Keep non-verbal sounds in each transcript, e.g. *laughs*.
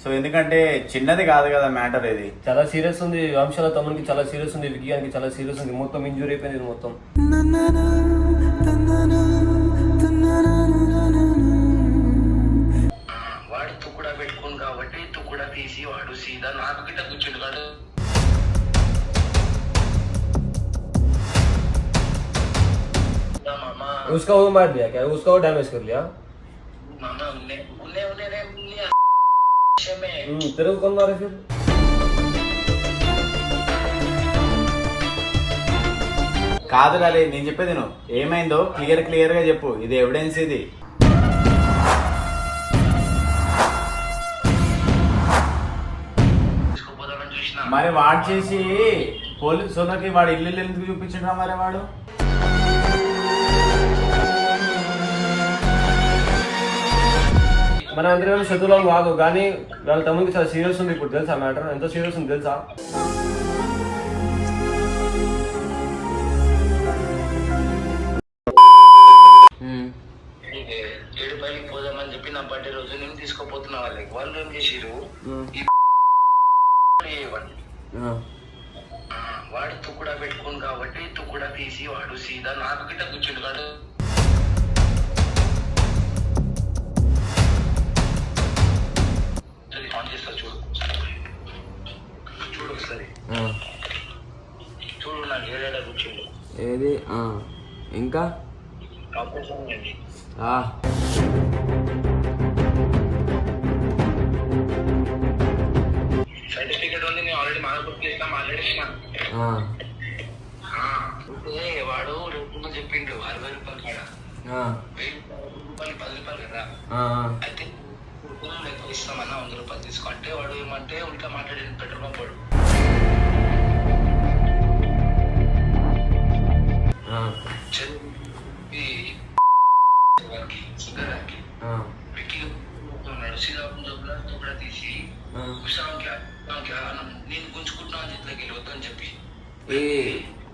So ఎందుకంటే చిన్నది కాదు కదా మ్యాటర్ ఇది చాలా సీరియస్ ఉంది వంశాల తమ్మునికి చాలా సీరియస్ ఉంది విజ్ఞానికి చాలా సీరియస్ ఉంది మొత్తం ఇంజూరీ అయిపోయింది ఇది మొత్తం వాడు తుక్కుడా పెట్టుకోను కాబట్టి తుక్కుడా తీసి వాడు సీదా నాకు గిట్ట కూర్చుండు కాదు मामा उसका वो मार दिया क्या उसका वो डैमेज कर लिया मामा उन्हें उन्हें उन्हें తిరుగుకున్న రసీదు కాదు రాలే నేను చెప్పేది నువ్వు ఏమైందో క్లియర్ క్లియర్గా చెప్పు. ఇది ఎవిడెన్స్ ఇది. మరి వాడు చేసి పోలీసులకి వాడు ఇల్లు ఎందుకు చూపించడా మరి వాడు? మన అందరం శత్రులం కాదు కానీ వాళ్ళ తమ్మునికి చాలా సీరియస్ ఉంది ఇప్పుడు తెలుసా మ్యాటర్ ఎంత సీరియస్ ఉంది తెలుసా? ఏడు పైకి పోదామని చెప్పి నా బర్త్డే రోజు నేను తీసుకోపోతున్నా వాళ్ళకి. వాళ్ళు ఏం చేసిరు ఈ వాడిని. ఆ, వాడు తుక్కుడా పెట్టుకోను కాబట్టి తుక్కుడా తీసి వాడు సీదా నాకు గిట్ట కూర్చుండు ఇంకా? సర్టిఫికేట్ ఉంది నేను ఆల్రెడీ మానబుక్ చేసిన మాట్లాడేసిన. ఆ, అంటే వాడు రేపు చెప్పిండు అరవై రూపాయలు కాడ వెయ్యి రూపాయలు పది రూపాయలు కదా. అయితే ఇస్తామన్నా వంద రూపాయలు తీసుకో. అంటే వాడు ఏమంటే ఉల్టా మాట్లాడి పెట్రోల్ పంప్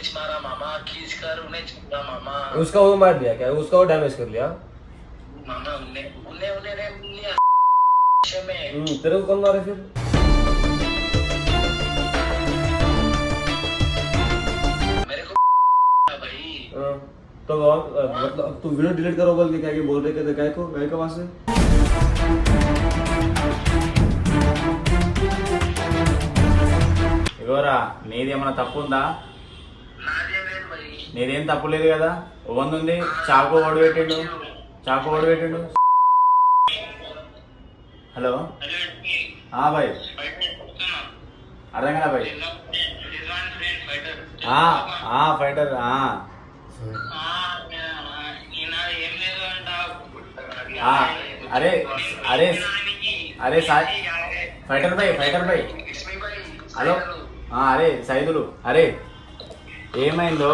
मामा उन्हें मारा मामा खींच कर उन्हें मारा मामा उसका वो मार दिया क्या उसका वो डैमेज कर लिया मामा उन्हें उन्हें उन्हें ने उन्हें में हम्म, तेरे को कौन मारे फिर *laughs* मेरे को भाई हाँ, तो वहाँ- अ, मतलब अब तू वीडियो डिलीट करो बोल के क्या कि बोल रहे थे गाय को गाय का वहां से ఇగోరా నీది ఏమైనా తప్పు ఉందా नादिया बेन भाई నేనేం తప్పులేదు కదా? ఓవన్ ఉంది. చాకు ఓడి పెట్టిండు. చాకు ఓడి పెట్టిండు. హలో? బాయ్. అర్థం కదా బాయ్? ఫైటర్ అరే అరే అరే fighter boy fighter boy. Hello? అరే సైదులు అరే. ఏమైందో?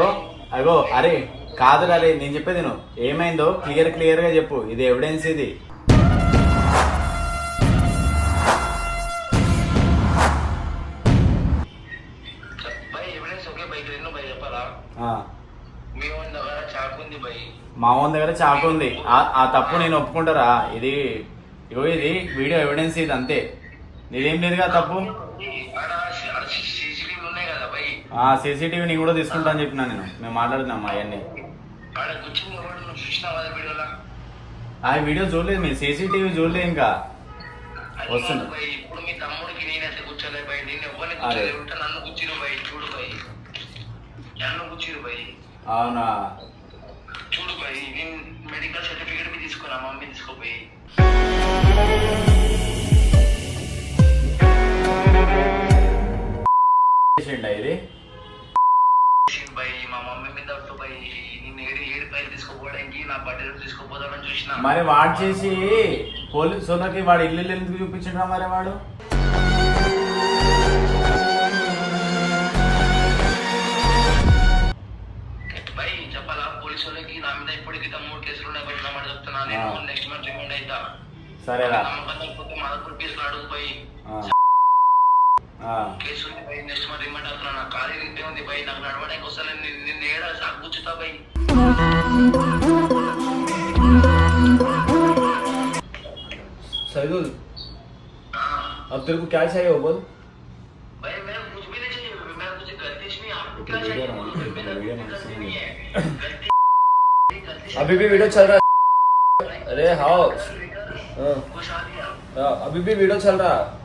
అగో అరే కాదు అరే నేను చెప్పేది నువ్వు ఏమైందో క్లియర్ క్లియర్గా చెప్పు. ఇది ఎవిడెన్స్ ఇది. మీ ఓన్ దగ్గర చాకు ఉంది ఆ- తప్పు నేను ఒప్పుకుంటారా? ఇది ఇగో ఇది వీడియో ఎవిడెన్స్ ఇది అంతే. నీదేం లేదు కదా తప్పు? ఆ సీసీటీవీ నేను కూడా తీసుకుంటా అని చెప్పినా నేను. మేము మాట్లాడుతున్నాం అవన్నీ ఆ వీడియో చూడలేదు మీరు సీసీటీవీ చూడలేదు ఇంకా. వస్తుంది. మీ అవునా? చూడు భయ్ మెడికల్ సర్టిఫికేట్ మీ తీసుకున్నా మమ్మీ తీసుకోపోయి. చేసిండా ఇది? ఏడు ఏడు పైలు తీసుకోపోవడానికి నా చూసిన. మరి వాడు చేసి పోలీసులకి వాడు ఇల్లు ఎందుకు చూపించడా మరి వాడు? చెప్పాలా? పోలీసు వాళ్ళకి నా మీద ఇప్పటికి ఇట్లా మూడు కేసులు ఉన్నాయి భయ్ మాట చెప్తున్నా. నేను ఆ. నెక్స్ట్ మంత్ అవుతా సరేరా. కేసులు పోయి ఆ. ఆ. కేసులు పోయి నెక్స్ట్ మంత్ రిమైండ్ అవుతున్నా నా ఖాళీ రీతే ఉంది భయ్ నాకు నడవడానికి వస్తాను నిన్ను ఏడా సాగు కూర్చుతా భయ్ सैदुल हाँ, अब तेरे को क्या चाहिए वो बोल भाई मैं कुछ भी नहीं चाहिए मैं कुछ गलती से नहीं आपको क्या चाहिए बोलो भाई, मेरा कोई गलती नहीं है गलती गलती से अभी भी वीडियो चल रहा है अरे हाँ हाँ, कुछ आ गया हाँ, अभी भी वीडियो चल रहा है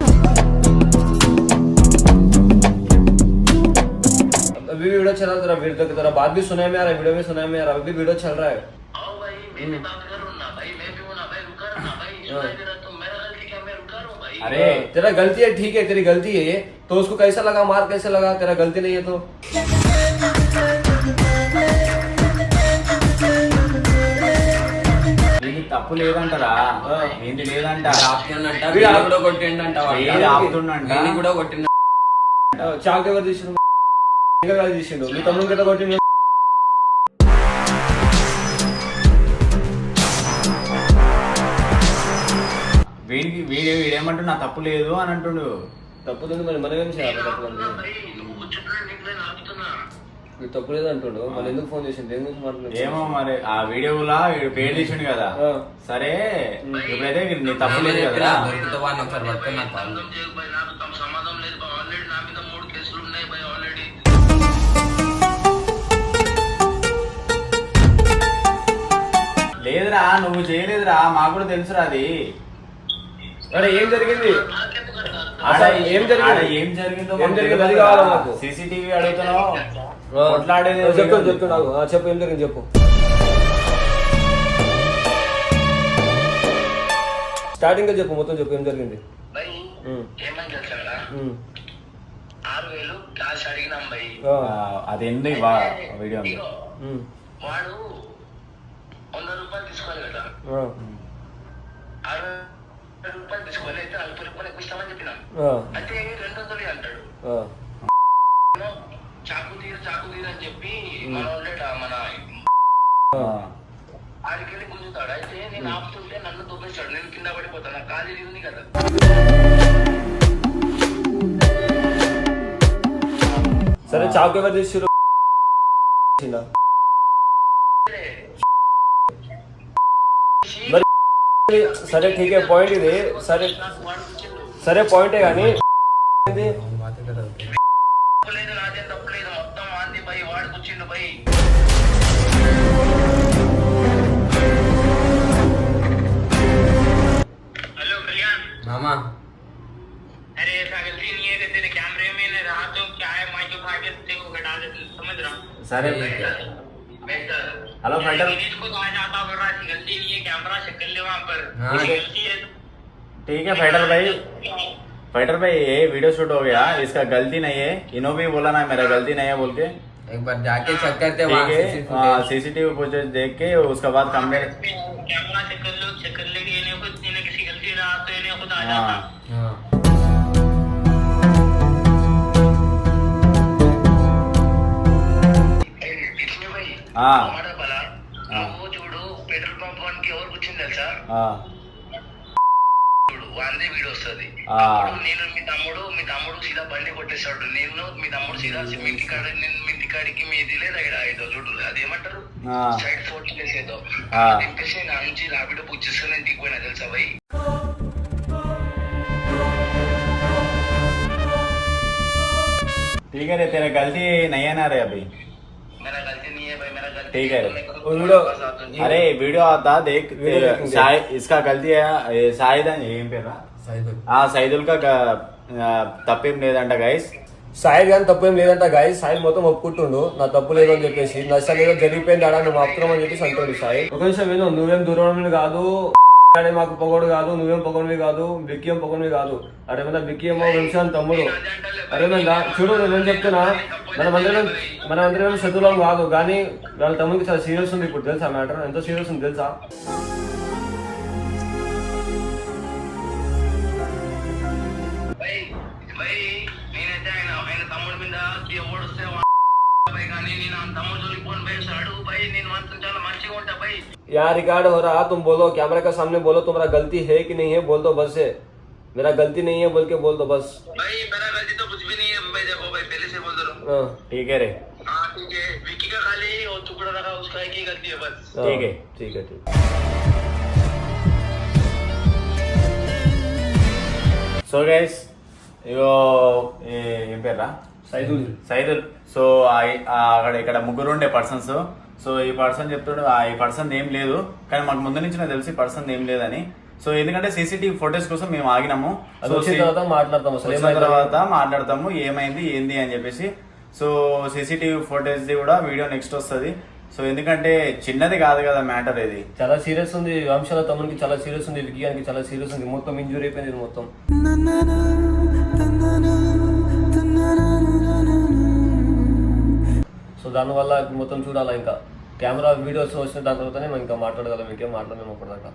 अभी भी वीडियो चल रहा है तेरा वीडियो तेरा बात भी सुनाई में आ रहा है वीडियो भी सुनाई में आ रहा है अभी भी वीडियो चल रहा है आओ भाई मैं भी बात करूँ ना भाई मैं भी हूँ ना भाई रुका रहा ना भाई सुनाई दे रहा तो मेरा गलती क्या मैं रुका रहा हूँ भाई अरे हाँ, तेरा गलती है ठीक है तेरी गलती है ये तो उसको कैसा लगा मार कैसे लगा तेरा गलती नहीं है तो వీడికి తప్పు లేదంటరా ఆ. ఏంటి లేదంట ఆపుతుండంట వీడు వీడు కూడా కొట్టిండంట వాడు. వీడు ఆపుతుండంట. వీడిని కూడా కొట్టిండ చాక్ ఎవరు తీసిండు మీ తమ్ముడు వీడికి వీడు వీడేమంటు నా తప్పు లేదు అని అంటుండు. తప్పుతుంది మరి మనం ఏం చేయాలి మీరు తప్పు లేదు అంటుండు. మళ్ళీ ఎందుకు ఫోన్ చేసిండు? ఎందుకు మాట్లాడు ఏమో మరి ఆ వీడియోలా వీడు పేరు తీసిండు కదా. సరే ఇప్పుడైతే నీ తప్పు లేదు కదా. లేదురా నువ్వు చేయలేదురా మాకు కూడా తెలుసురా అది అరే ఏం జరిగింది ఆడ ఏం జరిగింది? ఏం జరిగిందో ఏం జరిగింది? అది కావాలా మాకు? సీసీటీవీ అడుగుతున్నావు కొట్లాడేది చెప్తాను చెప్తాను నాకు. చెప్పు ఏం జరిగింది చెప్పు స్టార్టింగ్గా చెప్పు మొత్తం చెప్పు ఏం జరిగింది భాయ్ ఉమ్. ఏమని తెలుసా ఉమ్. ఆరు వేలు క్యాష్ అడిగినాం భాయ్ ఆ. అది ఎందుకు వా వీడియో. వాడు వంద రూపాయలు తీసుకోవాలి కదా. అరవై రూపాయలు తీసుకోవాలి అయితే నలభై రూపాయలు ఎక్కువ ఇస్తామని చెప్పినాం. ఆ. అయితే రెండు వందలు అంటాడు. చాకు తీరు చాకు తీరు అని చెప్పి మన వాళ్ళే మన. ఆడికెళ్ళి గుంజుతాడు. అయితే నేను ఆపుతుంటే నన్ను దొబ్బేస్తాడు నేను కింద పడిపోతాను. నా ఖాళీ ఉంది కదా. సరే చాకు ఎవరు తీసిరు సరే ఠీకే పాయింట్ ఇది సరే సరే పాయింటే కానీ ఇది తప్పులేదు నాదేం తప్పులేదు మొత్తం ఆంది పై వాడికి వచ్చిండు పై हेलो कल्याण మామా अरे ऐसा गलती नहीं है कि तेरे कैमरे में नहीं रहा तो क्या है माइक उठा के तेरे को घटा दे समझ रहा हूँ సరే हेलो फाइटर हाँ, ठीक। है फाइटर भाई। फाइटर भाई ये वीडियो शूट हो गया इसका गलती नहीं है। इन्हों भी बोला ना मेरा गलती नहीं है बोल के। एक बार जाके चेक करते हैं सीसीटीवी फुटेज हाँ, देख के उसके बाद कंप्लेट कैमरा चेक कर हाँ। తెలుసా ఆ, చూడు వాందే వీడియో వస్తుంది ఆ. అప్పుడు నేను మీ తమ్ముడు మీ తమ్ముడు సీదా బండి కొట్టేస్తాడు నేను మీ తమ్ముడు సీదా మీ ఇంటికాడ నేను మీ ఇంటికాడికి మీది లేదా ఈడ ఏదో చూడు అదేమంటారు ఆ. సైడ్ ఫోర్ట్ చేసేదో ఆ. దింపేసి నా నుంచి రాపిడో బుక్ చేసుకుని ఇంటికి పోయినా తెలుసా భయ్ ठीक है रे तेरा गलती नहीं है ना रे अभी मेरा गलती नहीं है भाई मेरा गलती ठीक है। नहीं है। वो वीडियो- बस आप तो- अरे वीडियो आता देख वीडियो देखेंगे। शायद इसका गलती है ये शायद है ఏం పేరా सही तो ఆ సైదుల్ కా గ- ఆ, తప్పేం లేదంట గైస్ సాయిల్ కానీ తప్పు ఏం లేదంట గాయ సాయిల్ మొత్తం ఒప్పుకుంటుండు నా తప్పు లేదు అని చెప్పేసి నష్టం ఏదో జరిగిపోయింది ఆడ నువ్వు ఆపుతున్నావు అని చెప్పేసి అంటాడు సాయి ఒక నిమిషం విను నువ్వేం దూరం కాదు అడే మాకు పొగడు కాదు నువ్వేం పొగడివి కాదు బిక్కి ఏం పొగడివి కాదు అరే మన బిక్కి ఏమో వంశాన్ తమ్ముడు అరే మన దా- చూడు నేను చెప్తున్నా మనమందరం మనమందరం శత్రులం కాదు కానీ వాళ్ళ తమ్మునికి చాలా సీరియస్ ఉంది ఇప్పుడు తెలుసా మ్యాటర్ ఎంతో సీరియస్ ఉంది తెలుసా? यार रिकॉर्ड हो रहा तुम बोलो कैमरा के सामने बोलो तुम्हारा गलती है कि नहीं है बोल दो बस है मेरा गलती नहीं है बोल के बोल दो बस। भाई मेरा गलती तो ठीक है रे हाँ ठीक है विकी का खाली और टुकड़ा रखा उसका एक ही गलती है बस हाँ, ठीक है। ठीक है ठीक है సో గైస్ ఇగో ఏ- ఏం పేరా సైదుల్ సైదుల్ సో ఆ- ఆ అక్కడ ఇక్కడ ముగ్గురు ఉండే పర్సన్స్ సో ఈ పర్సన్ చెప్తాడు ఆ ఈ పర్సన్ ఏం లేదు కానీ మాకు ముందు నుంచి నాకు తెలిసి పర్సన్ ఏం లేదని సో ఎందుకంటే సీసీటీవీ ఫొటోస్ కోసం మేము ఆగినాము అది సో వచ్చిన తర్వాత మాట్లాడతాం అసలు వచ్చిన ఏమైంది? తర్వాత మాట్లాడతాము ఏమైంది ఏంది అని చెప్పేసి సో సీసీటీవీ ఫోటేజ్ కూడా వీడియో నెక్స్ట్ వస్తుంది. సో ఎందుకంటే చిన్నది కాదు కదా మ్యాటర్ ఇది. చాలా సీరియస్ ఉంది. వంశాల తమ్మునికి చాలా సీరియస్ ఉంది. విజ్ఞానికి చాలా సీరియస్ ఉంది. మొత్తం ఇంజూరీ అయిపోయింది మొత్తం. సో దానివల్ల మొత్తం చూడాలా ఇంకా? కెమెరా వీడియోస్ వచ్చిన దాని తర్వాతనే మనం ఇంకా మాట్లాడగలం. ఇంకేం మాట్లాడలేము అప్పటిదాకా.